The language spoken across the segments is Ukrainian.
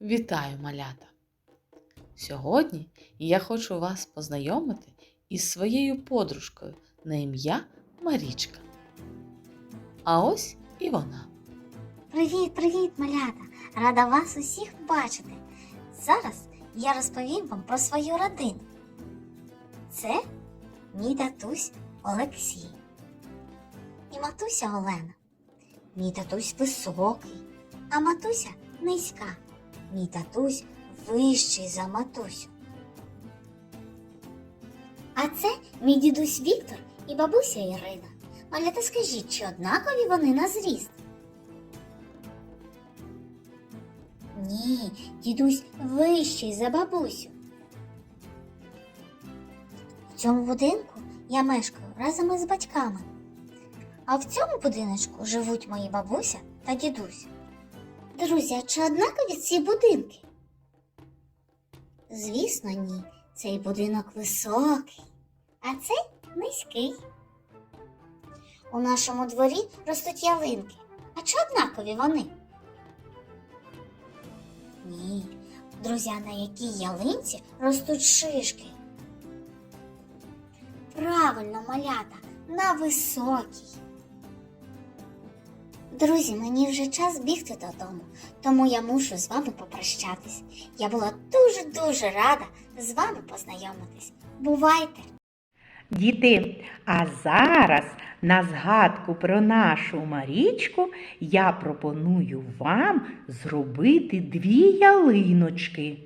Вітаю, малята! Сьогодні я хочу вас познайомити із своєю подружкою на ім'я Марічка. А ось і вона. Привіт, привіт, малята! Рада вас усіх бачити. Зараз я розповім вам про свою родину. Це мій татусь Олексій і матуся Олена. Мій татусь високий, а матуся низька. Мій татусь вищий за матусю. А це мій дідусь Віктор і бабуся Ірина. Малята, скажіть, чи однакові вони на зріст? Ні, дідусь вищий за бабусю. В цьому будинку я мешкаю разом із батьками. А в цьому будиночку живуть мої бабуся та дідусь. Друзі, а чи однакові ці будинки? Звісно, ні. Цей будинок високий, а цей низький. У нашому дворі ростуть ялинки. А чи однакові вони? Ні, друзі, на якій ялинці ростуть шишки? Правильно, малята, на високій. Друзі, мені вже час бігти додому, тому я мушу з вами попрощатись. Я була дуже-дуже рада з вами познайомитись. Бувайте! Діти, а зараз на згадку про нашу Марічку я пропоную вам зробити дві ялиночки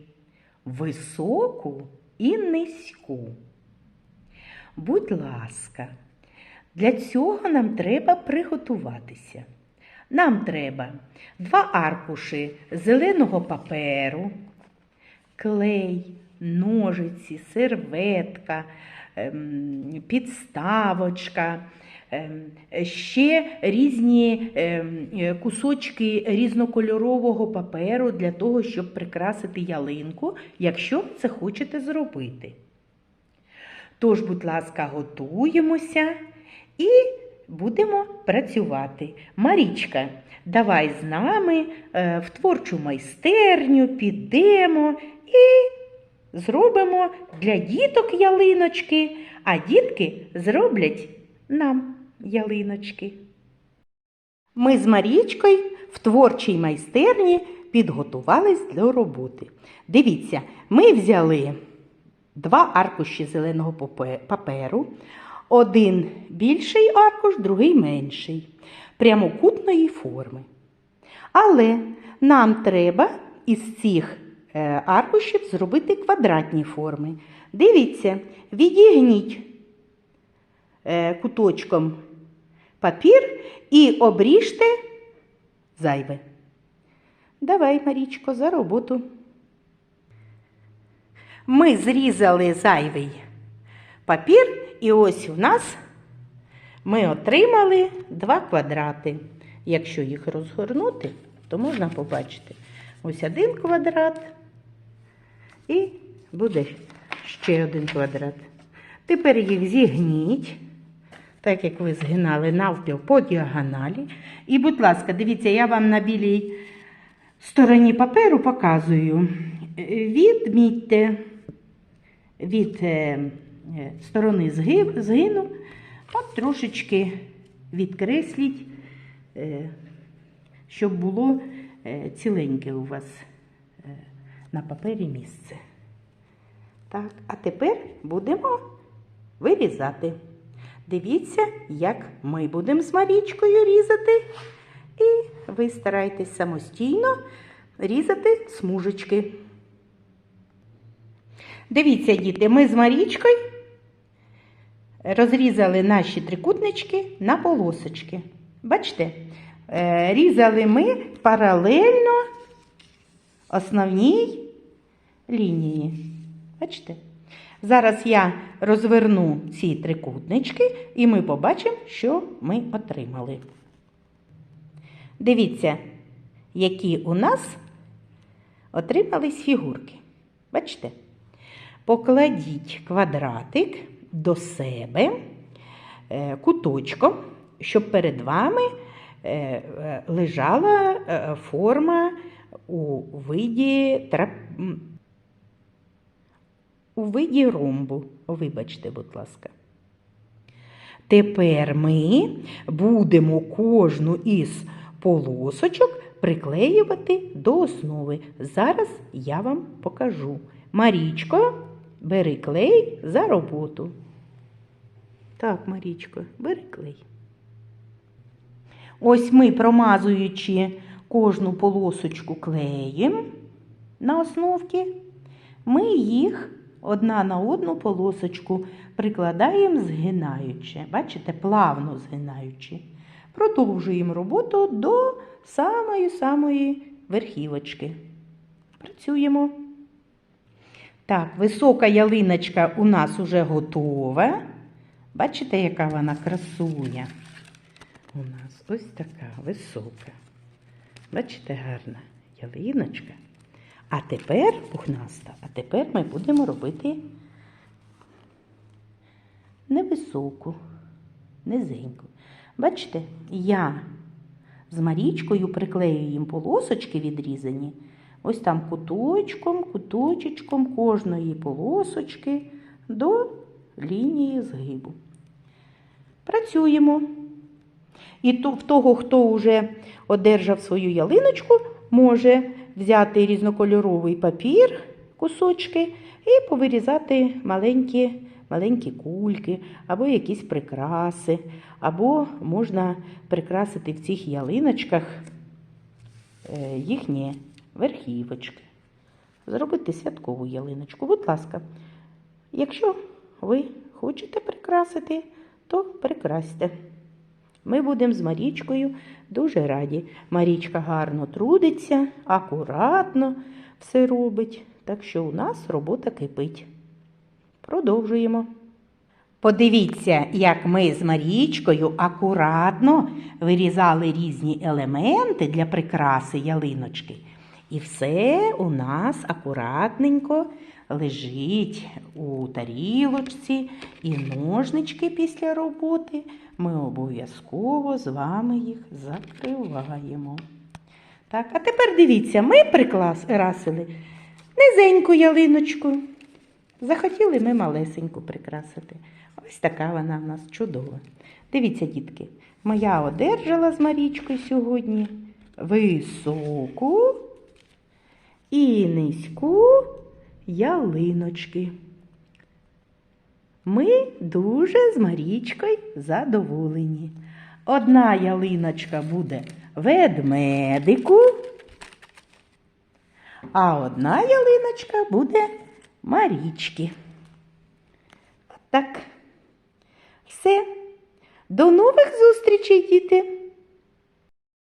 високу і низьку. Будь ласка, для цього нам треба приготуватися. Нам треба два аркуші зеленого паперу, клей, ножиці, серветка, ем, підставочка, ем, ще різні ем, кусочки різнокольорового паперу для того, щоб прикрасити ялинку, якщо це хочете зробити. Тож, будь ласка, готуємося і будемо працювати. Марічка, давай з нами е, в творчу майстерню підемо і зробимо для діток ялиночки, а дітки зроблять нам ялиночки. Ми з Марічкою в творчій майстерні підготувались до роботи. Дивіться, ми взяли два аркуші зеленого паперу, один більший аркуш, другий менший, прямокутної форми. Але нам треба із цих е, аркушів зробити квадратні форми. Дивіться, відігніть е, куточком папір і обріжте зайве. Давай, Марічко, за роботу. Ми зрізали зайвий папір, і ось у нас ми отримали два квадрати. Якщо їх розгорнути, то можна побачити ось один квадрат і буде ще один квадрат. Тепер їх зігніть, так як ви згинали навпіл по діагоналі. І, будь ласка, дивіться, я вам на білій стороні паперу показую. Відмітьте від е, сторони згину, от трошечки відкресліть, е, щоб було е, ціленьке у вас е, на папері місце. Так, а тепер будемо вирізати. Дивіться, як ми будемо з Марічкою різати. І ви старайтесь самостійно різати смужечки. Дивіться, діти, ми з Марічкою розрізали наші трикутнички на полосочки. Бачите, е, різали ми паралельно основній лінії. Бачите? Зараз я розверну ці трикутнички і ми побачимо, що ми отримали. Дивіться, які у нас отримались фігурки. Бачите? Покладіть квадратик до себе е, куточком, щоб перед вами е, лежала е, форма у виді трап... у виді ромбу. Вибачте, будь ласка. Тепер ми будемо кожну із полосочок приклеювати до основи. Зараз я вам покажу. Марічко, бери клей за роботу. Так, Марічко, бери клей. Ось ми, промазуючи кожну полосочку клеєм на основки, ми їх одна на одну полосочку прикладаємо згинаючи. Бачите, плавно згинаючи. Продовжуємо роботу до самої-самої верхівочки. Працюємо. Так, висока ялиночка у нас уже готова. Бачите, яка вона красуня? У нас ось така висока. Бачите, гарна ялиночка. А тепер, пухнаста, а тепер ми будемо робити невисоку, низеньку. Бачите, я з Марічкою приклею їм полосочки відрізані. Ось там куточком, куточечком кожної полосочки до лінії згибу. Працюємо. І в того, хто вже одержав свою ялиночку, може взяти різнокольоровий папір, кусочки, і повирізати маленькі, маленькі кульки, або якісь прикраси, або можна прикрасити в цих ялиночках е, їхні верхівочки. Зробити святкову ялиночку. Будь ласка, якщо ви хочете прикрасити, то прикрасьте. Ми будемо з Марічкою дуже раді. Марічка гарно трудиться, акуратно все робить, так що у нас робота кипить. Продовжуємо. Подивіться, як ми з Марічкою акуратно вирізали різні елементи для прикраси ялиночки. І все у нас акуратненько лежить у тарілочці, і ножнички після роботи ми обов'язково з вами їх закриваємо. Так, а тепер дивіться, ми прикрасили низеньку ялиночку. Захотіли ми малесеньку прикрасити. Ось така вона в нас чудова. Дивіться, дітки, моя одержала з Марічкою сьогодні високу і низьку ялиночки. Ми дуже з Марічкою задоволені. Одна ялиночка буде ведмедику, а одна ялиночка буде Марічки. Так. Все. До нових зустрічей, діти!